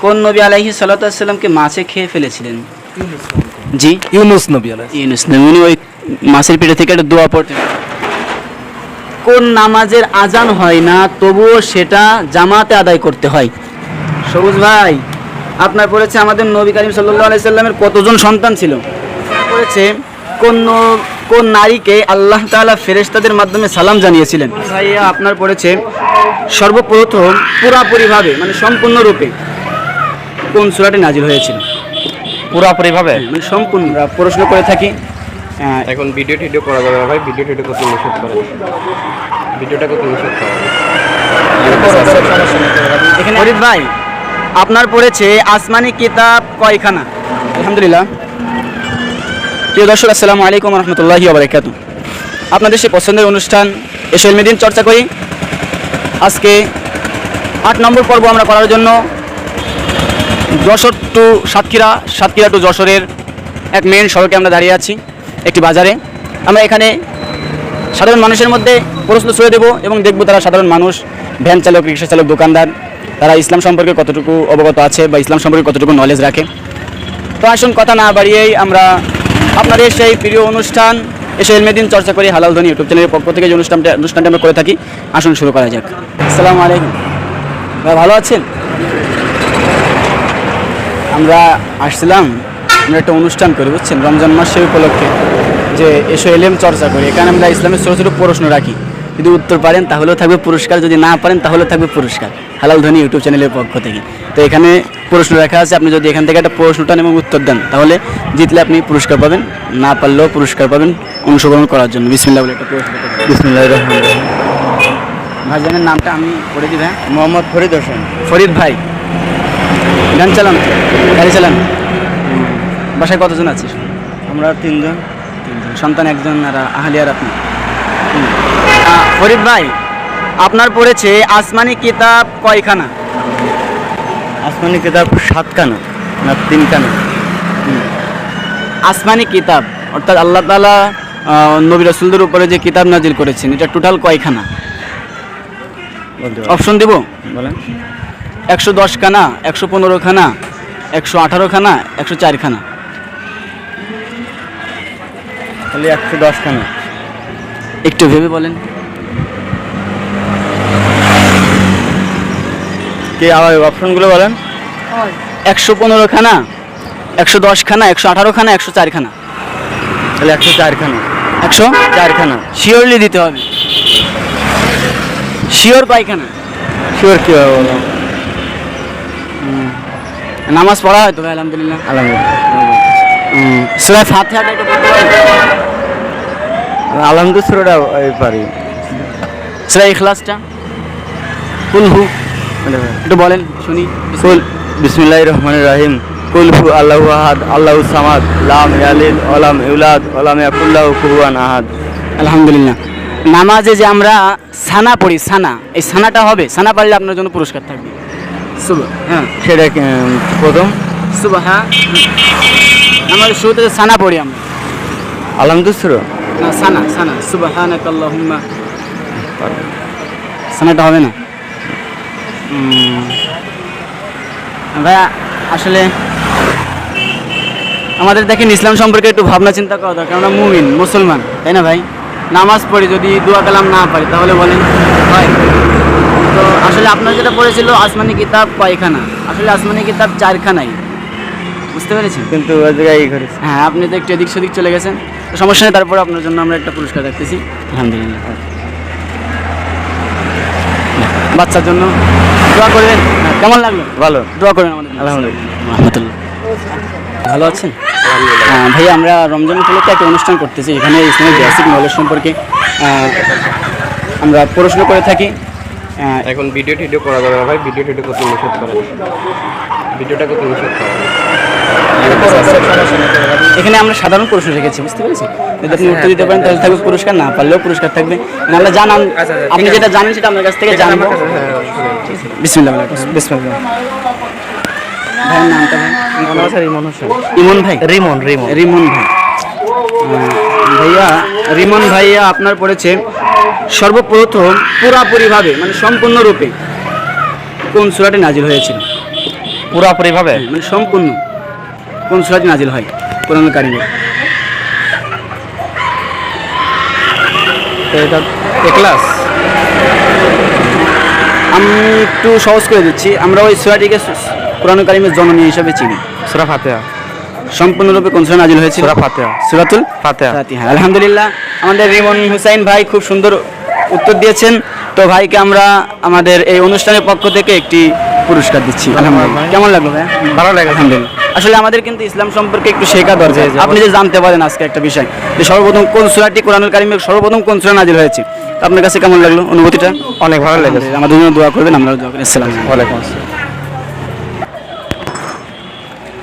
কোন নবী আলাইহি সাল্লাতামকে মাছে খেয়ে ফেলেছিলেন? জি। ইউনুস নবী আলাইহিস ইউনুস নবী উনি ওই মাছের পেটে থেকে একটা দোয়া পড়তেন। কোন নামাজের আজান হয় না তবুও সেটা জামাতে আদায় করতে হয়। সবুজ ভাই আপনার পড়েছে আমাদের নবী করিম সাল্লাহ আলাইসাল্লামের কতজন সন্তান ছিল? পড়েছে কোন ন- কোন নারীকে আল্লাহ তাআলা ফেরেশতাদের মাধ্যমে সালাম জানিয়েছিলেন? ভাইয়া আপনার পড়েছে সর্বপ্রথম পুরাপুরিভাবে মানে সম্পূর্ণরূপে কোন সূরাটি নাজিল হয়েছিল? পুরাপুরি ভাবে মানে সম্পূর্ণ প্রশ্ন করে থাকি। এখন ভিডিও টিডিও করা যাবে ভাই ভিডিও টিডিও করতে নিষেধ করে ভিডিওটা করতে নিষেধ করে এখানে ফরিদ ভাই আপনার পড়েছে আসমানি কিতাব কয়খানা? আলহামদুলিল্লাহ। প্রিয় দর্শক আসসালামু আলাইকুম রহমতুল্লাহি আবরাকাত আপনাদের সে পছন্দের অনুষ্ঠান এসএল মেদিন চর্চা করি। আজকে আট নম্বর পর্ব আমরা করার জন্য যশোর টু সাতক্ষীরা সাতক্ষীরা টু যশোরের এক মেন সড়কে আমরা দাঁড়িয়ে আছি, একটি বাজারে। আমরা এখানে সাধারণ মানুষের মধ্যে প্রশ্ন ছুড়ে দেবো এবং দেখব তারা সাধারণ মানুষ, ভ্যান চালক, রিক্সা চালক, দোকানদার, তারা ইসলাম সম্পর্কে কতটুকু অবগত আছে বা ইসলাম সম্পর্কে কতটুকু নলেজ রাখে। তো আসুন কথা না বাড়িয়েই আমরা আপনাদের সেই প্রিয় অনুষ্ঠান, এসে এলমেদিন চর্চা করি হালাল ধ্বনি ইউটিউব চ্যানেলের পক্ষ থেকে যে অনুষ্ঠানটা অনুষ্ঠানটা আমরা করে থাকি। আসুন শুরু করা যাক। আসসালামু আলাইকুম। ভালো আছেন? আমরা আসছিলাম আমরা একটা অনুষ্ঠান করি বুঝছেন? রমজান মাস সেই উপলক্ষে যে এসো এলেম চর্চা করি। এখানে আমরা ইসলামের ছোটো ছোটো প্রশ্ন রাখি। যদি উত্তর পারেন তাহলেও থাকবে পুরস্কার। যদি না পারেন তাহলেও থাকবে পুরস্কার। হালাল ধনী ইউটিউব চ্যানেলের পক্ষ থেকে। তো এখানে প্রশ্ন রাখা আছে আপনি যদি এখান থেকে একটা প্রশ্ন টান এবং উত্তর দেন তাহলে জিতলে আপনি পুরস্কার পাবেন। না পারলেও পুরস্কার পাবেন অংশগ্রহণ করার জন্য। বিসমিল্লাহ বলে একটা প্রশ্ন বিসমিল্লাহির রহমানির রহিম। ভাইজানের নামটা আমি পড়ে দিই ভাই মোহাম্মদ ফরিদ হোসেন। ফরিদ ভাই। গান চালান গাড়ি চালান। বাসায় কতজন আছিস? আমরা তিনজন। তিনজন। সন্তান একজন আর আহলিয়ার আপনি? হুম। আহ, ফরিদ ভাই আপনার পড়েছে আসমানি কিতাব কয়খানা? আসমানি কিতাব সাতখানা না তিনখানা। আসমানি কিতাব অর্থাৎ আল্লাহ তালা নবী রসুলদের উপরে যে কিতাব নাজিল করেছেন এটা টোটাল কয়খানা? অপশন দেব? বলেন। একশো দশ খানা একশো পনেরো খানা একশো আঠারো খানা একশো চার খানা। খালি একশো দশখানা একটু ভেবে বলেন। কে আবার অপশনগুলো বলেন? একশো পনেরো খানা একশো দশ খানা একশো আঠারো খানা একশো চার খানা। তাহলে একশো চারখানা একশো? চারখানা শিওরলি দিতে হবে। শিওর পায়খানা। শিওর কি হবে বলো? নামাজ পড়া হয় তো ভাই আলহামদুলিল্লাহ। আলহামদুলিল্লাহ সুরায় ফাতিহাটা একটু পড়তে পারি। সুরা ইখলাসটা। কুল হু। একটু বলেন শুনি। কুল বিসমিল্লাহির রহমানির রহিম। কুল হু আল্লাহু আহাদ আল্লাহু সামাদ লাম ইয়ালিদ ওয়ালাম ইউলাদ ওয়ালাম ইয়াকুল্লাহু কুফুয়ান আহাদ। আলহামদুলিল্লাহ। নামাজে যে আমরা সানা পড়ি সানা এই সানাটা হবে? সানা পারলে আপনার জন্য পুরস্কার থাকবে। শুভ। হ্যাঁ। সেটা প্রথম। শুভ হ্যাঁ। আমাদের শুরুতে যে সানা পড়ি আমরা। আলহামদুলিল্লাহ না সানা সানা। সুবহানাক আল্লাহুম্মা। সানাটা হবে না? ভাইয়া আসলে আমাদের দেখেন ইসলাম সম্পর্কে একটু ভাবনা চিন্তা করা দরকার। আমরা মুমিন মুসলমান তাই না ভাই? নামাজ পড়ি যদি দোয়া কালাম না পারি তাহলে বলেন। হয়। তো আসলে আপনার যেটা পড়েছিল আসমানি কিতাব কয়খানা আসলে আসমানি কিতাব চারখানাই। বুঝতে পেরেছি কিন্তু হ্যাঁ আপনি তো একটু এদিক সেদিক চলে গেছেন। তো সমস্যা নেই তারপরে আপনার জন্য আমরা একটা পুরস্কার রাখতেছি আলহামদুলিল্লাহ। বাচ্চার জন্য দোয়া করবেন। হ্যাঁ, কেমন লাগল? ভালো। দোয়া করবেন আমাদের। আলহামদুলিল্লাহ। রহমতুল্লাহ। ভালো আছেন? হ্যাঁ ভাইয়া আমরা রমজান উপলক্ষে একটা অনুষ্ঠান করতেছি এখানে ইসলামের বেসিক নলেজ সম্পর্কে আমরা প্রশ্ন করে থাকি। এখন ভিডিও টিডিও করা যাবে না ভাই ভিডিও টিডিও করতে নিষেধ করে? ভিডিওটা করতে নিষেধ করে? এখানে আমরা সাধারণ প্রশ্ন রেখেছি বুঝতে পেরেছি? যদি আপনি উত্তর দিতে পারেন তাহলে থাকবে পুরস্কার না পারলেও পুরস্কার থাকবে। মানে আমরা জানান আপনি যেটা জানেন সেটা আপনার কাছ থেকে জানব। বিসমিল্লাহ বিসমিল্লাহ। ভাইয়ের নামটা ভাই? ইমন হোসেন। ইমন ভাই? রিমন রিমন। রিমন ভাই। ভাইয়া রিমন ভাইয়া আপনার পড়েছে সর্বপ্রথম পুরাপুরিভাবে মানে সম্পূর্ণরূপে। কোন সূরাটি নাজিল হয়েছিল? পুরাপুরি ভাবে মানে সম্পূর্ণ। কোন সুরাটি নাজিল হয়? কোরআন কারিমে। এটা এক্লাস আমি একটু সহজ করে দিচ্ছি। আমরা ওই সুরাটিকে কোরআন কারিমের জননী হিসাবে চিনি। সুরা ফাতেহা। সম্পূর্ণরূপে কোন সুরা নাজিল হয়েছিল? সুরা ফাতেহা। সুরাতুল ফাতেহা। ফাতিহা। আলহামদুলিল্লাহ আমাদের রিমন হুসাইন ভাই খুব সুন্দর উত্তর দিয়েছেন। তো ভাইকে আমরা আমাদের এই অনুষ্ঠানের পক্ষ থেকে একটি পুরস্কার দিচ্ছি। আলহামদুলিল্লাহ। কেমন লাগল ভাই ভালো লাগে আলহামদুলিল্লাহ। আসলে আমাদের কিন্তু ইসলাম সম্পর্কে একটু শেখা দরকার। আপনি যে জানতে পারেন আজকে একটা বিষয় যে সর্বপ্রথম কোন সূরাটি কোরআনুল কারিমে সর্বপ্রথম কোন সূরা নাজিল হয়েছে? তো আপনার কাছে কেমন লাগল অনুভূতিটা? অনেক ভালো লেগেছে। আমাদের জন্য দোয়া করবেন আমরা দোয়া করি। আসসালামু আলাইকুম। আসসালাম।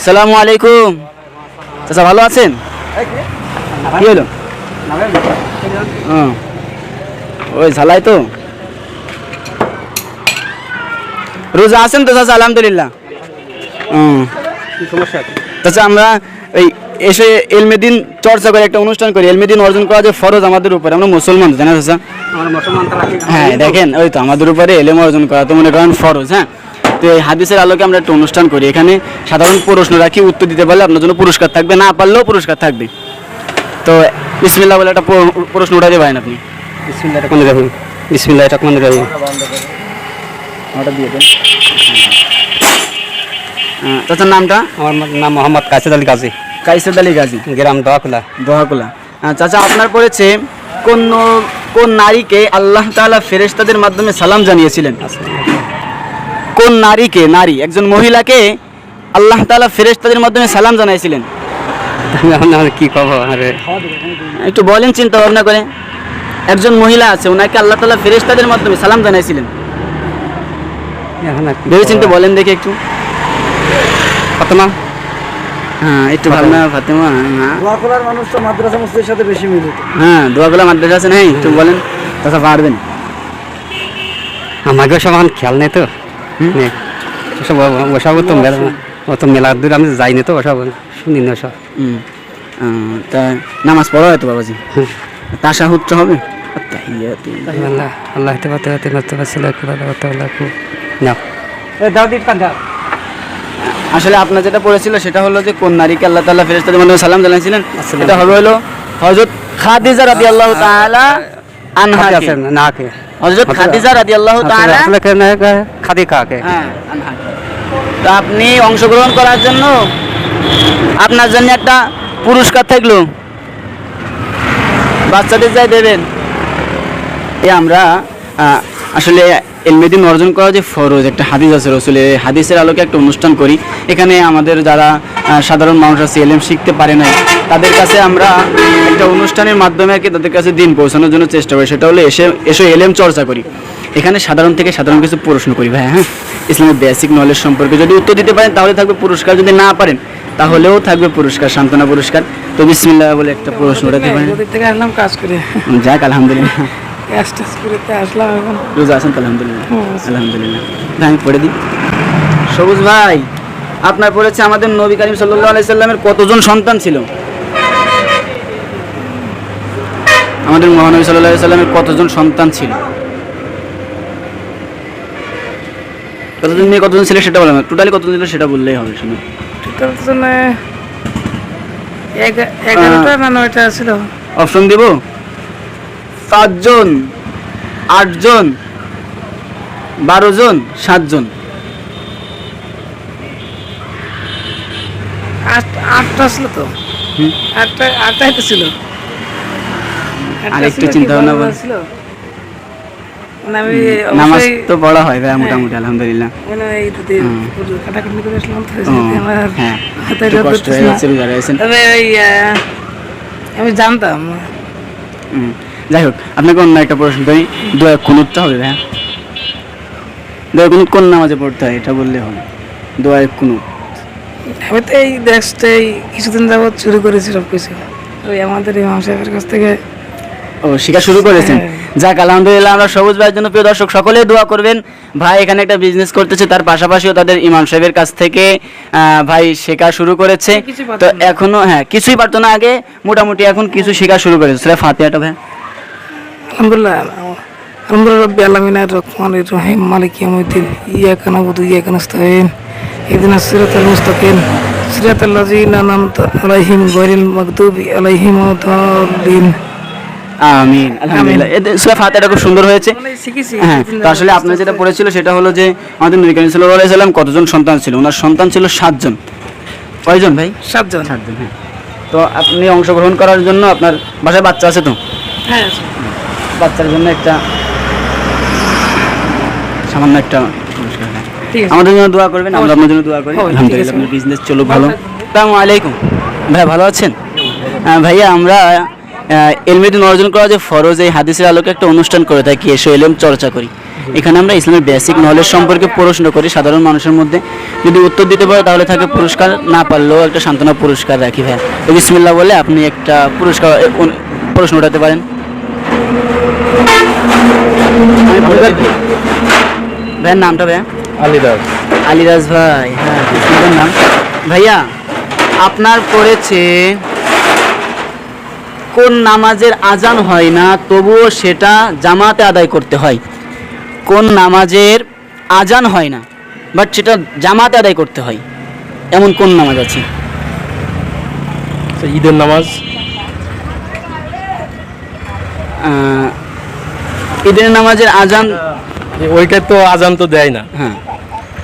আসসালামু আলাইকুম। চাচা ভালো আছেন? কি হলো। ওই ঝালাই তো। রোজা আছেন তো চাচা আলহামদুলিল্লাহ। হুম। চাচা আমরা এই এসে এলমেদিন চর্চা করে একটা অনুষ্ঠান করি। এলমেদিন অর্জন করা যে ফরজ আমাদের উপরে। আমরা মুসলমান জানা চাচা? হ্যাঁ দেখেন ওই তো আমাদের উপরে এলেম অর্জন করা তো মনে করেন ফরজ হ্যাঁ? তো এই হাদিসের আলোকে আমরা একটা অনুষ্ঠান করি। এখানে সাধারণ প্রশ্ন রাখি উত্তর দিতে পারলে আপনার জন্য পুরস্কার থাকবে না পারলেও পুরস্কার থাকবে। তো বিসমিল্লাহ বলে একটা প্র- প্রশ্ন উঠাতে পারেন আপনি। বিসমিল্লাহির রহমানির রহিম। বিসমিল্লাহির রহমানির রহিম। ওটা দিয়ে দেন। চাচার নামটা? আমার নাম মোহাম্মদ কাসিদ আলী কাজী কাইসেদ আলী গাজী। গ্রাম দোহাকুলা। আহ, চাচা আপনার পড়েছে কোন কোন নারীকে আল্লাহ তাআলা ফেরেশতাদের মাধ্যমে সালাম জানিয়েছিলেন? কোন নারীকে নারী একজন মহিলাকে আল্লাহ তাআলা ফেরেশতাদের মাধ্যমে সালাম জানাইছিলেন? আমি কি কব আরে। একটু বলেন চিন্তা ভাবনা করে একজন মহিলা আছে ওনাকে আল্লাহ তাআলা ফেরেশতাদের মাধ্যমে সালাম জানাইছিলেন। ভেবে চিন্তে বলেন দেখি একটু। ফাতেমা? হ্যাঁ একটু ভাবনা ফাতেমা? হ্যাঁ দোয়াখোলার মানুষ তো মাদ্রাসা মসজিদের সাথে বেশি মিলিত। হ্যাঁ দোয়াগুলা মাদ্রাসা আছে নাই একটু বলেন। চাচা পারবেন। আমাকে সব এখন খেয়াল নেই তো। নে, ওসব ওসব তো মেলা ও তো মেলা দূর আমি যাইনি তো ওসব শুনি না ওসব হুম তা নামাজ পড়া হয়তো বাবাজি তাশাহুদটা হবে আল্লাহ আল্লাহ তে বাতে বাতে বাতে বাতে লাকু বাতে বাতে না আসলে আপনার যেটা পড়েছিল সেটা হলো যে কোন নারীকে আল্লাহ তাআলা ফেরেশতাদের মাধ্যমে সালাম জানাইছিলেন এটা হবে হলো হযরত খাদিজা রাদিয়াল্লাহু তাআলা আনহা না কে হযরত খাদিজা। রাদিয়াল্লাহু তাআলা আসলে খাদি কাকে হ্যাঁ তো আপনি অংশগ্রহণ করার জন্য আপনার জন্য একটা পুরস্কার থাকল। বাচ্চাদের যাই দেবেন। এ আমরা আসলে এলমেদিন অর্জন করা যে ফরজ একটা হাদিস আছে রসুলের হাদিসের আলোকে একটা অনুষ্ঠান করি। এখানে আমাদের যারা সাধারণ মানুষ আছে এলএম শিখতে পারে নাই তাদের কাছে আমরা একটা অনুষ্ঠানের মাধ্যমে আর কি তাদের কাছে দিন পৌঁছানোর জন্য চেষ্টা করি। সেটা হলো এসে এসে এলএম চর্চা করি। এখানে সাধারণ থেকে সাধারণ কিছু প্রশ্ন করি ভাই হ্যাঁ? ইসলামের বেসিক নলেজ সম্পর্কে যদি উত্তর দিতে পারেন তাহলে থাকবে পুরস্কার। যদি না পারেন তাহলেও থাকবে পুরস্কার সান্ত্বনা পুরস্কার। তো বিসমিল্লাহ বলে একটা প্রশ্ন পারেন। কাজ করে। যাক আলহামদুলিল্লাহ। করে আসলাম এখন রোজা আছেন আলহামদুলিল্লাহ। আলহামদুলিল্লাহ। ভাই, আমি পড়ে দিই। সবুজ ভাই আপনার পড়েছে আমাদের নবী করিম সাল্লাল্লাহু আলাইহি সাল্লামের কতজন সন্তান ছিল? আমাদের মহানবী সাল্লাল্লাহু আলাইহি সাল্লামের কতজন সন্তান ছিল? কতজন মেয়ে কতজন ছিল সেটা বললাম টোটালি কতজন ছিল সেটা বললেই হবে শুনে টোটাল এগারোটা না নয়টা ছিল? অপশন দেব? পাঁচজন আটজন বারো জন সাতজন। আট আটটা ছিল তো। আটটা আটটাই তো ছিল। চিন্তা ভাবনা। ছিল? মানে নামাজ তো হয় ভাই মোটামুটি আলহামদুলিল্লাহ। মানে হ্যাঁ। হয়ে আমি জানতাম। যাই হোক আপনাকে অন্য একটা প্রশ্ন করি। দোয়া কুনুতটা হবে ভাই দোয়া কুনুত কোন নামাজে পড়তে হয় এটা বললে হবে। দোয়া কুনুত আমি তো এই দেশটাই কিছুদিন যাবৎ শুরু করেছি সব কিছু ওই আমাদের ইমাম সাহেবের কাছ থেকে। ও শেখা শুরু করেছেন? হ্যাঁ। যাক আলহামদুলিল্লাহ আমরা সবুজ ভাইয়ের জন্য প্রিয় দর্শক সকলেই দোয়া করবেন। ভাই এখানে একটা বিজনেস করতেছে তার পাশাপাশিও তাদের ইমাম সাহেবের কাছ থেকে আহ, ভাই শেখা শুরু করেছে। তো এখনও হ্যাঁ কিছুই পারতো না আগে। মোটামুটি এখন কিছু শেখা শুরু করেছে। সেটা ফাতেহাটা ভাই আলহামদুলিল্লাহ আলহামদুলিল্লাহ রব্বি আলামিন রহমান রহিম মালিক ইয়াউমিদ্দিন ইয়াকা নাবুদু ইয়াকা নাস্তাইন ইদিনা সিরাতাল মুস্তাকিম সিরাতাল লাযিনা আনআমতা আলাইহিম গায়রিল মাগদুবি আলাইহিম ওয়ালাদ-দাল্লিন আমিন আলহামদুলিল্লাহ। এতে সূরা ফাতিহাটা খুব সুন্দর হয়েছে। মানে হ্যাঁ তো আসলে আপনার যেটা পড়েছিল সেটা হলো যে আমাদের নবী করিম সাল্লাল্লাহু আলাইহি সাল্লাম কতজন সন্তান ছিল? ওনার সন্তান ছিল সাতজন। কয়জন ভাই? সাতজন। সাতজন হ্যাঁ। তো আপনি অংশগ্রহণ করার জন্য আপনার বাসায় বাচ্চা আছে তো? হ্যাঁ বাচ্চার জন্য একটা সামান্য একটা আমাদের জন্য দোয়া করবেন আমরা আপনার জন্য দোয়া করি। আলহামদুলিল্লাহ আপনার বিজনেস চলুক ভালো। আসসালামু আলাইকুম। ভাই ভালো আছেন? ভাইয়া আমরা এলমেদিন অর্জন করা যে ফরজ এই হাদিসের আলোকে একটা অনুষ্ঠান করে থাকি এসে এলএম চর্চা করি। এখানে আমরা ইসলামের বেসিক নলেজ সম্পর্কে প্রশ্ন করি। সাধারণ মানুষের মধ্যে যদি উত্তর দিতে পারে তাহলে তাকে পুরস্কার না পারলেও একটা সান্ত্বনা পুরস্কার রাখি ভাই তো বিসমিল্লাহ বলে আপনি একটা পুরস্কার প্রশ্ন উঠাতে পারেন। ভাইয়ের নামটা ভাইয়া? আলিদাস। আলিরাজ ভাই হ্যাঁ সুন্দর নাম। ভাইয়া আপনার পড়েছে কোন নামাজের আজান হয় না তবুও সেটা জামাতে আদায় করতে হয়। কোন নামাজের আজান হয় না বাট সেটা জামাতে আদায় করতে হয়। এমন কোন নামাজ আছে? আচ্ছা, ঈদের নামাজ? ঈদের নামাজের আজান ওইটা তো আজান তো দেয় না। হ্যাঁ।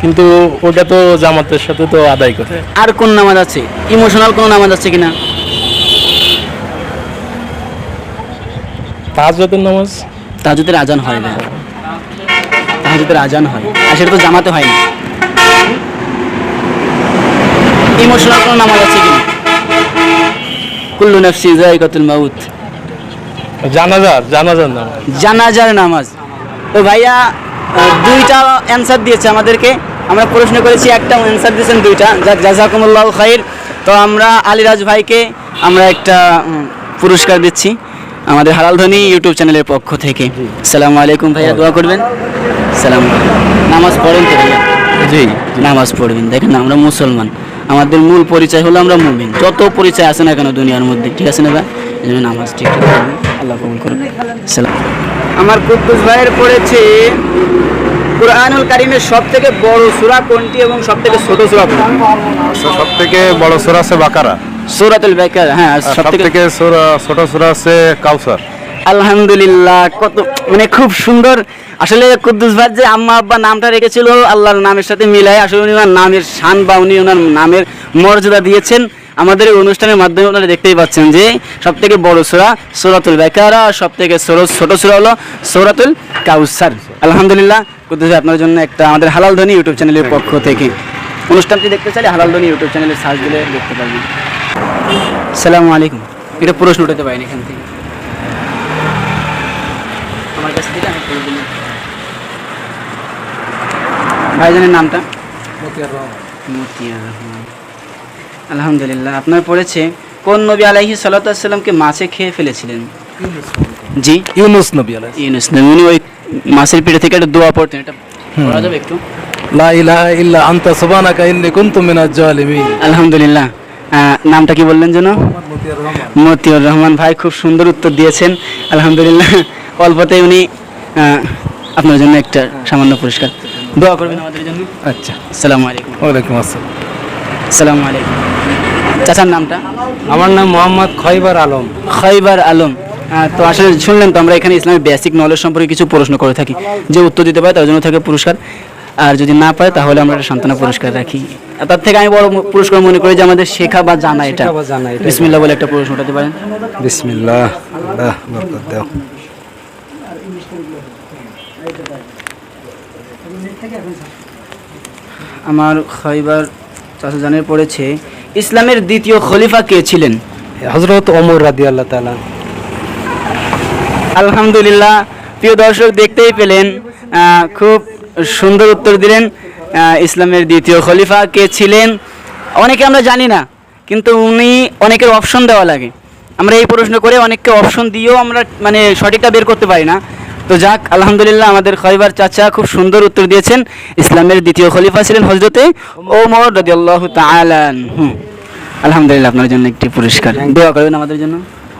কিন্তু ওটা তো জামাতের সাথে তো আদায় করে। আর কোন নামাজ আছে? ইমোশনাল কোন নামাজ আছে কিনা? তাহাজ্জুদের নামাজ? তাহাজুদের আজান হয় না। তাহাজুদের আজান হয়। আর সেটা তো জামাতে হয় না। ইমোশনাল কোন নামাজ আছে কিনা? কুল্লু নাফসি জায়গাতুল মাউত। জানাজার জানাজার নামাজ জানাজার নামাজ। তো ভাইয়া দুইটা অ্যান্সার দিয়েছে আমাদেরকে। আমরা প্রশ্ন করেছি একটা অ্যান্সার দিয়েছেন দুইটা। জাজাকুমুল্লাহ খাইর। তো আমরা আলিরাজ ভাইকে আমরা একটা পুরস্কার দিচ্ছি আমাদের হালাল ধ্বনি ইউটিউব চ্যানেলের পক্ষ থেকে। সালামু আলাইকুম ভাইয়া দোয়া করবেন। সালাম নামাজ পড়েন তো ভাইয়া। জি নামাজ পড়বেন। দেখেন আমরা মুসলমান। আমাদের মূল পরিচয় হলো আমরা মুমিন। যত পরিচয় আছে না কেন দুনিয়ার মধ্যে ঠিক আছে না ভাই? এই জন্য নামাজ ঠিক আল্লাহ কবুল করুন সালাম। আমার কুদ্দুস ভাইয়ের পড়েছে কোরআনুল কারিমের সব থেকে বড় সূরা কোনটি এবং সব থেকে ছোট সূরা কোনটি? সব থেকে বড় সুরা আছে বাকারা। সূরাতুল বাকারা হ্যাঁ সব থেকে ছোট সুরা আছে কাউসার আলহামদুলিল্লাহ, কত মানে খুব সুন্দর। আসলে কুদ্দুস ভাই যে আম্মা আব্বা নামটা রেখেছিল, আল্লাহর নামের সাথে মিলাই আসলে উনি ওনার নামের শান বা উনি ওনার নামের মর্যাদা দিয়েছেন। আমাদের এই অনুষ্ঠানের মাধ্যমে ওনারা দেখতেই পাচ্ছেন যে সব থেকে বড় সোরা সৌরাতুল বেকারা সব থেকে ছোট সোরা হলো সৌরাতুল কাউসার। আলহামদুলিল্লাহ, কুদ্দুস ভাই আপনার জন্য একটা আমাদের হালাল ধ্বনি ইউটিউব চ্যানেলের পক্ষ থেকে। অনুষ্ঠানটি দেখতে চাইলে হালাল ধ্বনি ইউটিউব চ্যানেলে সার্চ দিলে দেখতে পারবেন। সালামু আলাইকুম। এটা প্রশ্ন উঠাতে পারেন এখান থেকে। আমার দিলে আমি করে দিলাম। ভাইজানের নামটা? মতিয়ার রহমান। আলহামদুলিল্লাহ আপনার পড়েছে কোন নবী আলাইহি সাল্লাতামকে মাছে খেয়ে ফেলেছিলেন? জি। ইউনুস নবী আলাইহিস ইউনুস নবী উনি ওই মাছের পিঠে থেকে একটা দোয়া পড়তেন এটা পড়া যাবে একটু। লা ইলাহা ইল্লা আনতা সুবহানাকা ইন্নী কুনতু মিনাজ জালিমিন। আলহামদুলিল্লাহ। আহ, নামটা কি বললেন যেন? মতিউর রহমান ভাই খুব সুন্দর উত্তর দিয়েছেন। আলহামদুলিল্লাহ। অল্পতেই উনি আপনার জন্য একটা সামান্য পুরস্কার। দোয়া করবেন আমাদের জন্য। আচ্ছা। আসসালামু আলাইকুম। ওয়ালাইকুম আসসালাম। আসসালামু আলাইকুম। চাচার নামটা? আমার নাম মোহাম্মদ খয়বার আলম। খয়বার আলম। তো আসলে শুনলেন তো আমরা এখানে ইসলামের বেসিক নলেজ সম্পর্কে কিছু প্রশ্ন করে থাকি। যে উত্তর দিতে পারে তার জন্য থাকে পুরস্কার। আর যদি না পারে তাহলে আমরা একটা সান্ত্বনা পুরস্কার রাখি। তার থেকে আমি বড় পুরস্কার মনে করি যে আমাদের শেখা বা জানা এটা। বা জানা এটাই বিসমিল্লাহ বলে একটা প্রশ্ন উঠাতে পারেন। বিসমিল্লাহ। দাও। আমার খয়বার চাচা জানের পড়েছে ইসলামের দ্বিতীয় খলিফা কে ছিলেন? হযরত ওমর আল্লাহ তাআলা। আলহামদুলিল্লাহ প্রিয় দর্শক দেখতেই পেলেন খুব সুন্দর উত্তর দিলেন ইসলামের দ্বিতীয় খলিফা কে ছিলেন। অনেকে আমরা জানি না কিন্তু উনি অনেকের অপশন দেওয়া লাগে। আমরা এই প্রশ্ন করে অনেককে অপশন দিয়েও আমরা মানে সঠিকটা বের করতে পারি না। তো যাক আলহামদুলিল্লাহ আমাদের খয়বার চাচা খুব সুন্দর উত্তর দিয়েছেন। ইসলামের দ্বিতীয় খলিফা ছিলেন হজরতে ওমর রাদিয়াল্লাহু হুম আলহামদুলিল্লাহ আপনার জন্য একটি পুরস্কার। দোয়া করবেন আমাদের জন্য?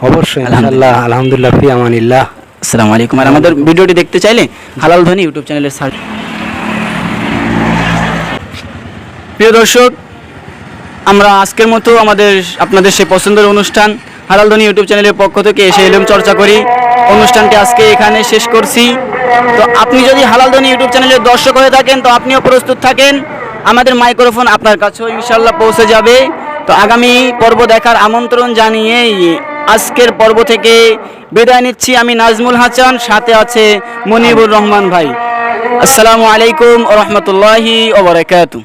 অবশ্যই আলহামদুলিল্লাহ, আলহামদুলিল্লাহ ফি আমানিল্লাহ। আসসালামু আলাইকুম। আর আমাদের ভিডিওটি দেখতে চাইলে হালাল ধ্বনি ইউটিউব চ্যানেলের সার্চ প্রিয় দর্শক আমরা আজকের মতো আমাদের আপনাদের সেই পছন্দের অনুষ্ঠান হারালধনী ইউটিউব চ্যানেলের পক্ষ থেকে এসে এলুম চর্চা করি। অনুষ্ঠানটি আজকে এখানে শেষ করছি। তো আপনি যদি হালালধনী ইউটিউব চ্যানেলের দর্শক হয়ে থাকেন, তো আপনিও প্রস্তুত থাকেন। আমাদের মাইক্রোফোন আপনার কাছেও ইনশাল্লাহ পৌঁছে যাবে। তো আগামী পর্ব দেখার আমন্ত্রণ জানিয়ে আজকের পর্ব থেকে বিদায় নিচ্ছি আমি নাজমুল হাসান, সাথে আছে মনিবুর রহমান ভাই। আসসালামু আলাইকুম রহমতুল্লাহি ওবরাকাতু